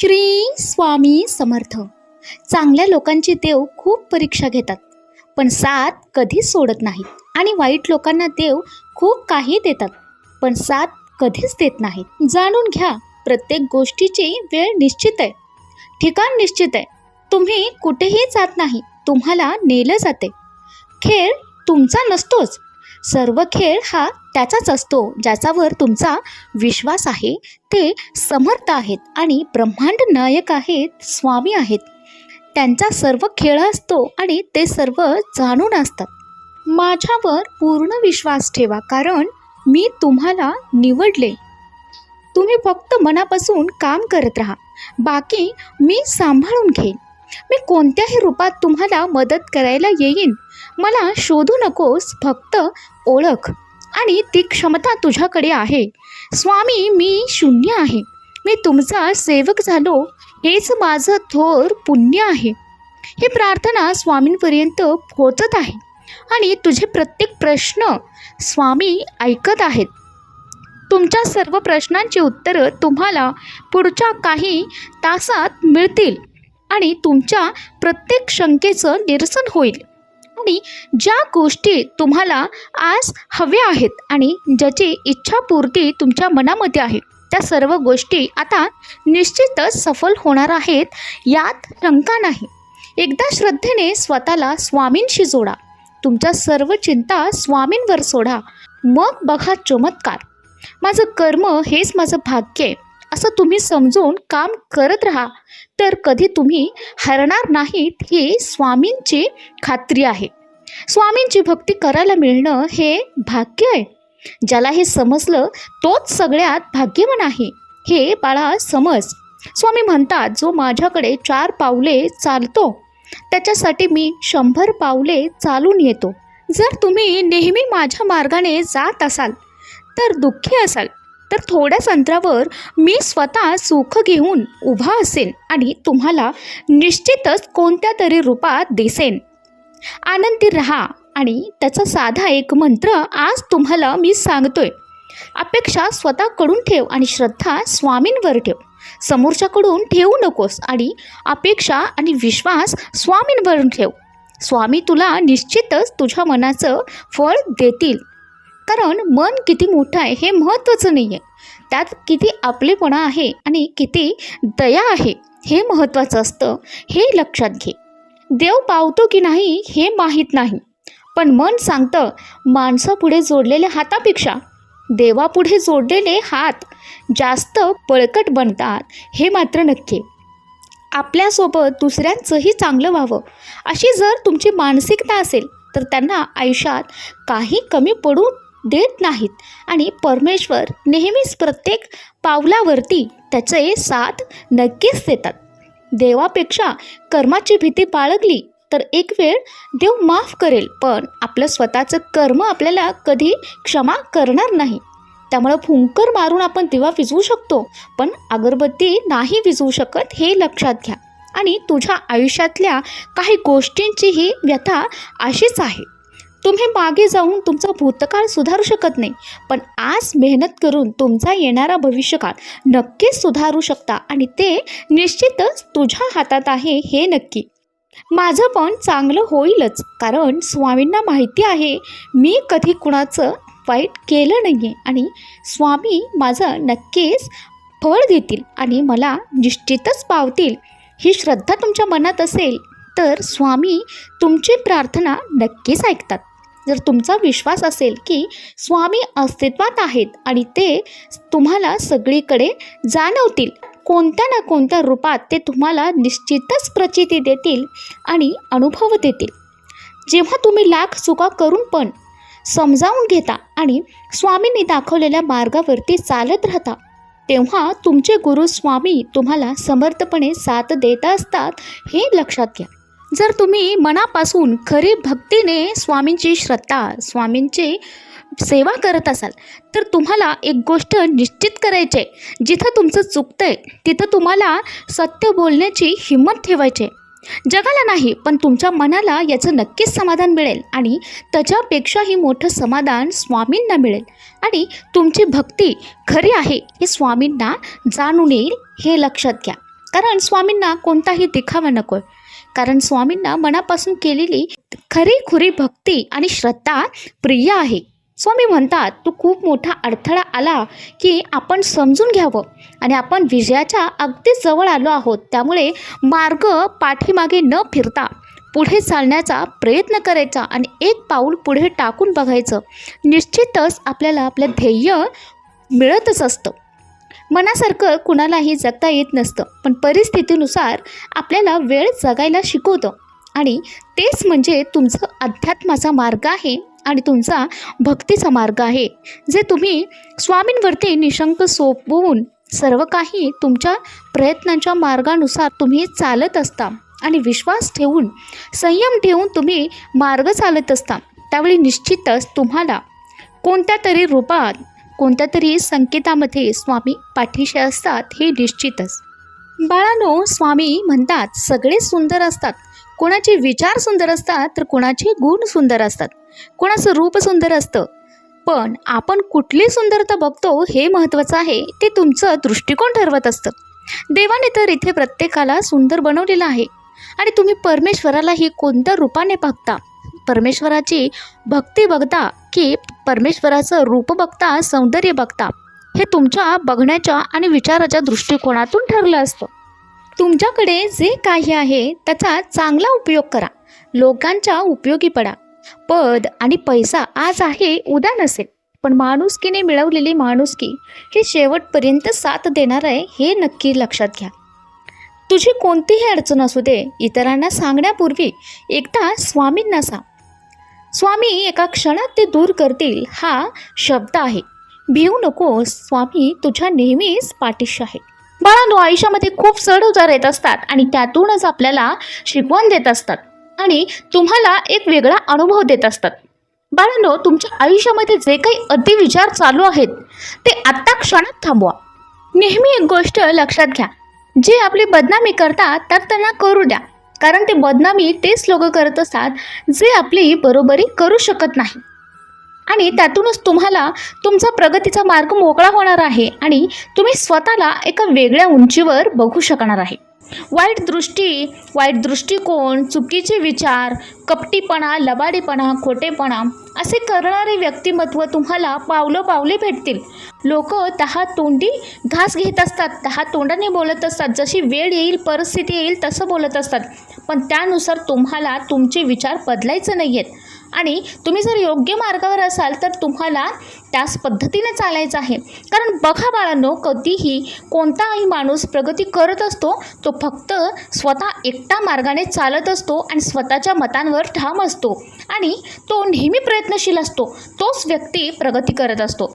श्री स्वामी समर्थ. चांगल्या लोकांची देव खूप परीक्षा घेतात पण साथ कधीच सोडत नाहीत आणि वाईट लोकांना देव खूप काही देतात पण साथ कधीच देत नाहीत. जाणून घ्या प्रत्येक गोष्टीची वेळ निश्चित आहे. ठिकाण निश्चित आहे. तुम्ही कुठेही जात नाही तुम्हाला नेलं जाते. खेळ तुमचा नसतोच. सर्व खेळ हा त्याचाच असतो ज्याच्यावर तुमचा विश्वास आहे. ते समर्थ आहेत आणि ब्रह्मांड नायक आहेत स्वामी आहेत. त्यांचा सर्व खेळ असतो आणि ते सर्व जाणून असतात. माझ्यावर पूर्ण विश्वास ठेवा कारण मी तुम्हाला निवडले. तुम्ही फक्त मनापासून काम करत राहा. बाकी मी सांभाळून घेईन. मी कोणत्याही रूपात तुम्हाला मदत करायला येईन. मला शोधू नकोस फक्त ओळख. आणि ती क्षमता तुझ्याकडे आहे. स्वामी मी शून्य आहे. मी तुमचा सेवक झालो हेच माझं थोर पुण्य आहे. ही प्रार्थना स्वामींपर्यंत पोहोचत आहे. आणि तुझे प्रत्येक प्रश्न स्वामी ऐकत आहेत. तुमच्या सर्व प्रश्नांची उत्तरं तुम्हाला पुढच्या काही तासात मिळतील आणि तुमच्या प्रत्येक शंकेचं निरसन होईल. आणि ज्या गोष्टी तुम्हाला आज हव्या आहेत आणि ज्याची इच्छापूर्ती तुमच्या मनामध्ये आहे त्या सर्व गोष्टी आता निश्चितच सफल होणार आहेत यात शंका नाही. एकदा श्रद्धेने स्वतःला स्वामींशी जोडा. तुमच्या सर्व चिंता स्वामींवर सोडा. मग बघा चमत्कार. माझं कर्म हेच माझं भाग्य आहे. असं तुम्ही समजून काम करत राहा. तर कधी तुम्ही हरणार नाहीत ही स्वामींची खात्री आहे. स्वामींची भक्ती करायला मिळणं हे भाग्य आहे. ज्याला हे समजलं तोच सगळ्यात भाग्यवान आहे. हे बाळा समज. स्वामी म्हणतात जो माझ्याकडे चार पावले चालतो त्याच्यासाठी मी शंभर पावले चालून येतो. जर तुम्ही नेहमी माझ्या मार्गाने जात असाल तर दुःखी असाल. तर थोड्याच अंतरावर मी स्वतः सुख घेऊन उभा असेन आणि तुम्हाला निश्चितच कोणत्या तरी रूपात दिसेन. आनंदी रहा आणि त्याचा साधा एक मंत्र आज तुम्हाला मी सांगतोय. अपेक्षा स्वतःकडून ठेव आणि श्रद्धा स्वामींवर ठेव. समोरच्याकडून ठेवू नकोस आणि अपेक्षा आणि विश्वास स्वामींवर ठेव. स्वामी तुला निश्चितच तुझ्या मनाचं फळ देतील. कारण मन किती मोठं आहे हे महत्त्वाचं नाही आहे त्यात किती आपलेपणा आहे आणि किती दया आहे हे महत्त्वाचं असतं हे लक्षात घे. देव पावतो की नाही हे माहीत नाही. पण मन सांगतं माणसापुढे जोडलेल्या हातापेक्षा देवापुढे जोडलेले हात जास्त बळकट बनतात हे मात्र नक्की. आपल्यासोबत दुसऱ्यांचंही चांगलं व्हावं. अशी जर तुमची मानसिकता असेल तर त्यांना आयुष्यात काही कमी पडू देत नाहीत. आणि परमेश्वर नेहमीच प्रत्येक पावलावरती त्याचे साथ नक्कीच देतात. देवापेक्षा कर्माची भीती बाळगली तर एक वेळ देव माफ करेल पण आपलं स्वतःचं कर्म आपल्याला कधी क्षमा करणार नाही. त्यामुळं फुंकर मारून आपण दिवा विजवू शकतो पण अगरबत्ती नाही विजवू शकत हे लक्षात घ्या. आणि तुझ्या आयुष्यातल्या काही गोष्टींचीही व्यथा अशीच आहे. तुम्ही मागे जाऊन तुमचा भूतकाळ सुधारू शकत नाही. पण आज मेहनत करून तुमचा येणारा भविष्यकाळ नक्कीच सुधारू शकता आणि ते निश्चितच तुझ्या हातात आहे हे नक्की. माझं पण चांगलं होईलच कारण स्वामींना माहिती आहे मी कधी कुणाचं वाईट केलं नाही आहे आणि स्वामी माझं नक्कीच फळ देतील आणि मला निश्चितच पावतील. ही श्रद्धा तुमच्या मनात असेल तर स्वामी तुमची प्रार्थना नक्कीच ऐकतात. जर तुमचा विश्वास असेल की स्वामी अस्तित्वात आहेत आणि ते तुम्हाला सगळीकडे जाणवतील कोणत्या ना कोणत्या रूपात ते तुम्हाला निश्चितच प्रचिती देतील आणि अनुभव देतील. जेव्हा तुम्ही लाख चुका करून पण समजावून घेता आणि स्वामींनी दाखवलेल्या मार्गावरती चालत राहता तेव्हा तुमचे गुरु स्वामी तुम्हाला समर्थपणे साथ देत असतात हे लक्षात घ्या. जर तुम्ही मनापासून खरी भक्तीने स्वामींची श्रद्धा स्वामींची सेवा करत असाल तर तुम्हाला एक गोष्ट निश्चित करायची आहे. जिथं तुमचं चुकतं आहे तिथं तुम्हाला सत्य बोलण्याची हिंमत ठेवायची आहे. जगाला नाही पण तुमच्या मनाला याचं नक्कीच समाधान मिळेल आणि त्याच्यापेक्षाही मोठं समाधान स्वामींना मिळेल. आणि तुमची भक्ती खरी आहे हे स्वामींना जाणून येईल हे लक्षात घ्या. कारण स्वामींना कोणताही दिखावा नको आहे कारण स्वामींना मनापासून केलेली खरी खुरी भक्ती आणि श्रद्धा प्रिय आहे. स्वामी म्हणतात तू खूप मोठा अडथळा आला की आपण समजून घ्यावं आणि आपण विजयाच्या अगदी जवळ आलो आहोत. त्यामुळे मार्ग पाठीमागे न फिरता पुढे चालण्याचा प्रयत्न करायचा आणि एक पाऊल पुढे टाकून बघायचं. निश्चितच आपल्याला आपलं ध्येय मिळतच असतं. मनासारखं कुणालाही जगता येत नसतं पण परिस्थितीनुसार आपल्याला वेळ जगायला शिकवतं. आणि तेच म्हणजे तुमचं अध्यात्माचा मार्ग आहे आणि तुमचा भक्तीचा मार्ग आहे. जे तुम्ही स्वामींवरती निशंक सोपवून सर्व काही तुमच्या प्रयत्नांच्या मार्गानुसार तुम्ही चालत असता आणि विश्वास ठेवून संयम ठेवून तुम्ही मार्ग चालत असता त्यावेळी निश्चितच तुम्हाला कोणत्या तरी रूपात कोणत्या तरी संकेतामध्ये स्वामी पाठीशी असतात हे निश्चितच. बाळानो स्वामी म्हणतात सगळे सुंदर असतात. कोणाचे विचार सुंदर असतात तर कोणाचे गुण सुंदर असतात. कोणाचं रूप सुंदर असतं. पण आपण कुठली सुंदरता बघतो हे महत्त्वाचं आहे ते तुमचं दृष्टिकोन ठरवत असतं. देवाने तर इथे प्रत्येकाला सुंदर बनवलेलं आहे. आणि तुम्ही परमेश्वरालाही कोणत्या रूपाने बघता परमेश्वराची भक्ती बघता की परमेश्वराचं रूप बघता सौंदर्य बघता हे तुमच्या बघण्याच्या आणि विचाराच्या दृष्टिकोनातून ठरलं असतं. तुमच्याकडे जे काही आहे त्याचा चांगला उपयोग करा. लोकांच्या उपयोगी पडा. पद आणि पैसा आज आहे उद्या नसेल. पण माणुसकीने मिळवलेली माणुसकी ही शेवटपर्यंत साथ देणार आहे हे नक्की लक्षात घ्या. तुझी कोणतीही अडचण असू दे इतरांना सांगण्यापूर्वी एकदा स्वामींना सांग. स्वामी एका क्षणात ते दूर करतील हा शब्द आहे. भिवू नको स्वामी तुझ्या नेहमीच पाठीशी आहे. बाळांनो आयुष्यामध्ये खूप चढ उतार येत असतात आणि त्यातूनच आपल्याला शिकवण देत असतात आणि तुम्हाला एक वेगळा अनुभव देत असतात. बाळांनो तुमच्या आयुष्यामध्ये जे काही अतिविचार चालू आहेत ते आत्ता क्षणात थांबवा. नेहमी एक गोष्ट लक्षात घ्या. जे आपली बदनामी करतात तर त्यांना करू द्या. कारण ते बदनामी तेच लोक करत असतात जे आपली बरोबरी करू शकत नाही. आणि त्यातूनच तुम्हाला तुमचा प्रगतीचा मार्ग मोकळा होणार आहे आणि तुम्ही स्वतःला एका वेगळ्या उंचीवर बघू शकणार आहे. वाईट दृष्टी वाईट दृष्टिकोन चुकीचे विचार कपटीपणा लबाडीपणा खोटेपणा असे करणारे व्यक्तिमत्व तुम्हाला पावलं पावले भेटतील. लोक तहा तोंडी घास घेत असतात तहा तोंडाने बोलत असतात. जशी वेळ येईल परिस्थिती येईल तसं बोलत असतात. पण त्यानुसार तुम्हाला तुमचे विचार बदलायचे नाही आहेत आणि तुम्ही जर योग्य मार्गावर असाल तर तुम्हाला त्याच पद्धतीने चालायचं आहे. कारण बघा बाळांनो कधीही कोणताही माणूस प्रगती करत असतो तो फक्त स्वतः एकटा मार्गाने चालत असतो आणि स्वतःच्या मतांवर ठाम असतो. आणि तो नेहमी प्रयत्नशील असतो. तोच व्यक्ती प्रगती करत असतो.